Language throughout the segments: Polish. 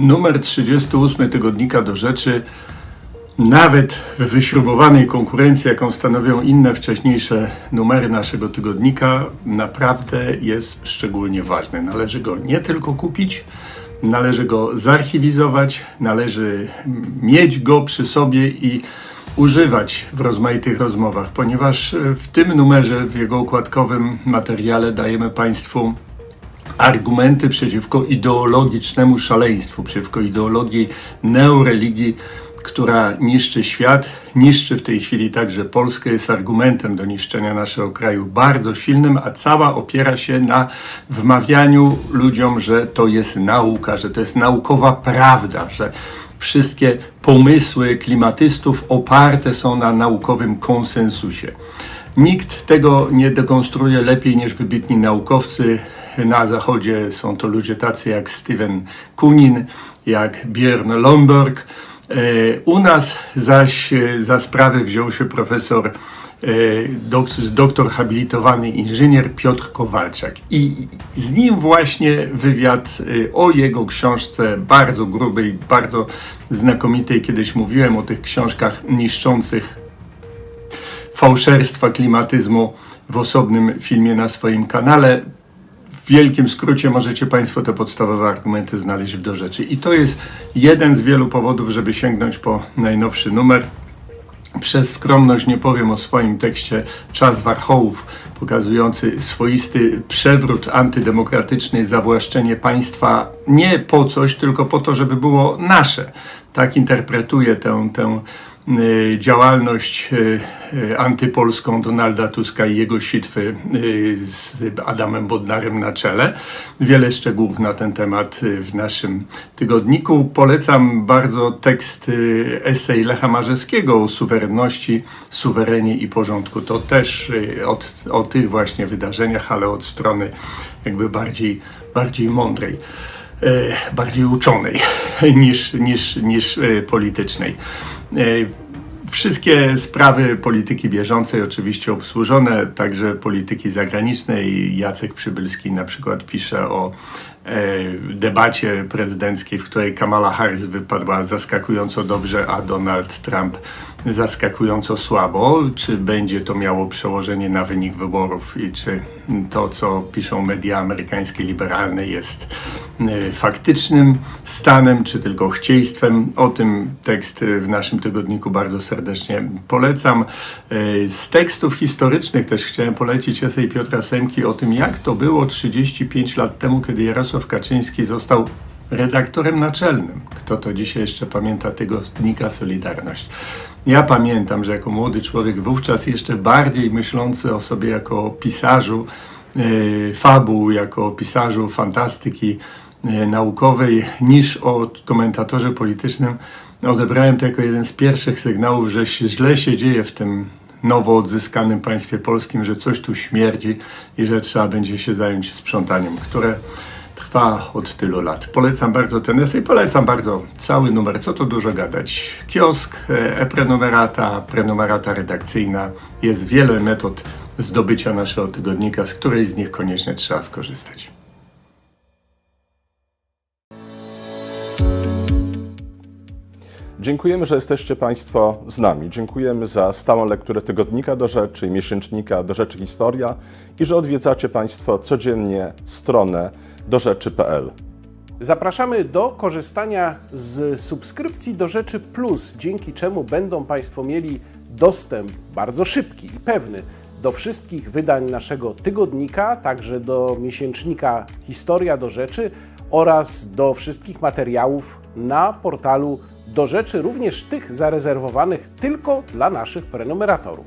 Numer 38 tygodnika do rzeczy, nawet w wyśrubowanej konkurencji, jaką stanowią inne wcześniejsze numery naszego tygodnika, naprawdę jest szczególnie ważny. Należy go nie tylko kupić, należy go zarchiwizować, należy mieć go przy sobie i używać w rozmaitych rozmowach, ponieważ w tym numerze, w jego układkowym materiale dajemy Państwu argumenty przeciwko ideologicznemu szaleństwu, przeciwko ideologii neoreligii, która niszczy świat, niszczy w tej chwili także Polskę, jest argumentem do niszczenia naszego kraju bardzo silnym, a cała opiera się na wmawianiu ludziom, że to jest nauka, że to jest naukowa prawda, że wszystkie pomysły klimatystów oparte są na naukowym konsensusie. Nikt tego nie dekonstruuje lepiej niż wybitni naukowcy. Na zachodzie są to ludzie tacy jak Steven Kunin, jak Björn Lomborg. E, U nas zaś e, za sprawę wziął się profesor, e, dok- doktor habilitowany inżynier Piotr Kowalczak. I z nim właśnie wywiad o jego książce, bardzo grubej, bardzo znakomitej. Kiedyś mówiłem o tych książkach niszczących fałszerstwa klimatyzmu w osobnym filmie na swoim kanale. Wielkim skrócie możecie Państwo te podstawowe argumenty znaleźć w do rzeczy. I to jest jeden z wielu powodów, żeby sięgnąć po najnowszy numer. Przez skromność nie powiem o swoim tekście Czas Warchołów, pokazujący swoisty przewrót antydemokratyczny, zawłaszczenie państwa nie po coś, tylko po to, żeby było nasze. Tak interpretuję tę, tę działalność y, y, antypolską Donalda Tuska i jego sitwy y, z Adamem Bodnarem na czele. Wiele szczegółów na ten temat y, w naszym tygodniku. Polecam bardzo tekst y, esej Lecha Marzewskiego o suwerenności, suwerenie i porządku. To też y, od, o tych właśnie wydarzeniach, ale od strony jakby bardziej, bardziej mądrej bardziej uczonej niż, niż, niż e, politycznej. E, Wszystkie sprawy polityki bieżącej oczywiście obsłużone, także polityki zagranicznej. Jacek Przybylski na przykład pisze o e, debacie prezydenckiej, w której Kamala Harris wypadła zaskakująco dobrze, a Donald Trump zaskakująco słabo. Czy będzie to miało przełożenie na wynik wyborów i czy to, co piszą media amerykańskie liberalne, jest e, faktycznym stanem, czy tylko chcieństwem. O tym tekst w naszym tygodniku bardzo serdecznie polecam. E, Z tekstów historycznych też chciałem polecić esej Piotra Semki o tym, jak to było 35 lat temu, kiedy Jarosław Kaczyński został redaktorem naczelnym. Kto to dzisiaj jeszcze pamięta tygodnika Solidarność? Ja pamiętam, że jako młody człowiek, wówczas jeszcze bardziej myślący o sobie jako pisarzu e, fabuł, jako pisarzu fantastyki e, naukowej, niż o komentatorze politycznym, odebrałem to jako jeden z pierwszych sygnałów, że źle się dzieje w tym nowo odzyskanym państwie polskim, że coś tu śmierdzi i że trzeba będzie się zająć sprzątaniem, które trwa od tylu lat. Polecam bardzo ten esej, polecam bardzo cały numer, co tu dużo gadać. Kiosk, e, e-prenumerata, prenumerata redakcyjna. Jest wiele metod zdobycia naszego tygodnika, z której z nich koniecznie trzeba skorzystać. Dziękujemy, że jesteście Państwo z nami. Dziękujemy za stałą lekturę tygodnika do rzeczy miesięcznika do rzeczy historia i że odwiedzacie Państwo codziennie stronę dorzeczy.pl. Zapraszamy do korzystania z subskrypcji do Rzeczy Plus, dzięki czemu będą Państwo mieli dostęp bardzo szybki i pewny do wszystkich wydań naszego tygodnika, także do miesięcznika Historia do Rzeczy oraz do wszystkich materiałów na portalu do Rzeczy, również tych zarezerwowanych tylko dla naszych prenumeratorów.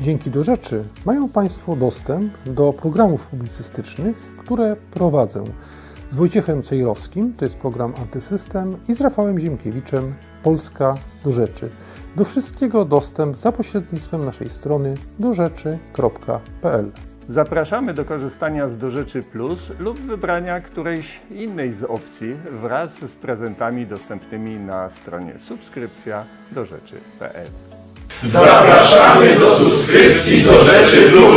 Dzięki do rzeczy mają Państwo dostęp do programów publicystycznych, które prowadzę z Wojciechem Cejrowskim, to jest program Antysystem, i z Rafałem Ziemkiewiczem, Polska do rzeczy. Do wszystkiego dostęp za pośrednictwem naszej strony dorzeczy.pl. Zapraszamy do korzystania z Do Rzeczy Plus lub wybrania którejś innej z opcji wraz z prezentami dostępnymi na stronie subskrypcja do rzeczy.pl. Zapraszamy do subskrypcji do Rzeczy Plus.